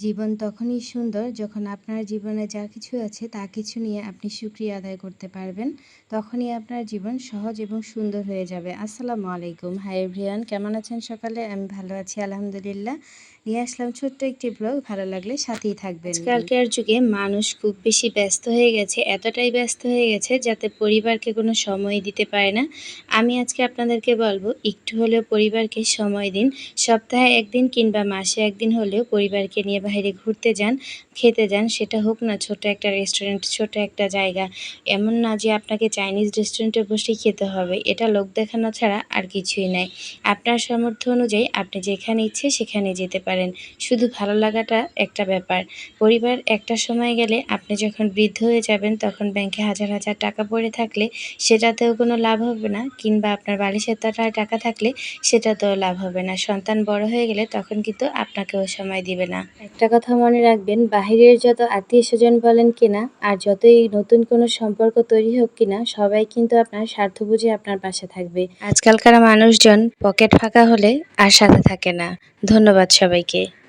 জীবন তখনই সুন্দর যখন আপনার জীবনে যা কিছু আছে তা কিছু নিয়ে আপনি সুক্রিয়া আদায় করতে পারবেন। তখনই আপনার জীবন সহজ এবং সুন্দর হয়ে যাবে। আসসালামু আলাইকুম। হাই এভরিওয়ান, কেমন আছেন সকালে? আমি ভালো আছি, আলহামদুলিল্লাহ। নিয়ে আসলাম ছোট্ট একটি ব্লগ। ভালো লাগলে সাথেই থাকবেন। আজকালকার যুগে মানুষ খুব বেশি ব্যস্ত হয়ে গেছে, এতটাই ব্যস্ত হয়ে গেছে যাতে পরিবারকে কোনো সময় দিতে পারে না। আমি আজকে আপনাদেরকে বলব, একটু হলেও পরিবারকে সময় দিন। সপ্তাহে একদিন কিংবা মাসে একদিন হলেও পরিবারকে নিয়ে বাইরে ঘুরতে যান, খেতে যান, সেটা হোক না, ছোট একটা রেস্টুরেন্ট ছোট একটা জায়গা। এমন না যে আপনাকে চাইনিজ রেস্টুরেন্টে বসেই খেতে হবে, এটা লোক দেখানো ছাড়া আর কিছুই নাই। আপনার সামর্থ্য অনুযায়ী আপনি যেখানে ইচ্ছে সেখানে যেতে পারেন। শুধু ভালো লাগাটা একটা ব্যাপার। পরিবার একটা সময় গেলে আপনি যখন বৃদ্ধ হয়ে যাবেন, তখন ব্যাংকে হাজার হাজার টাকা পড়ে থাকলে সেটাতেও কোনো লাভ হবে না, কিংবা আপনার বালিশের তলায় টাকা থাকলে সেটাতেও লাভ হবে না। সন্তান বড় হয়ে গেলে তখন কিন্তু আপনাকেও সময় দিবে না। একটা কথা মনে রাখবেন, বাহিরের যত আত্মীয় স্বজন বলেন কিনা, আর যতই নতুন কোনো সম্পর্ক তৈরি হোক কিনা, সবাই কিন্তু আপনার স্বার্থ বুঝে আপনার পাশে থাকবে। আজকালকার মানুষজন পকেট ফাঁকা হলে আর সাথে থাকে না। ধন্যবাদ সবাইকে।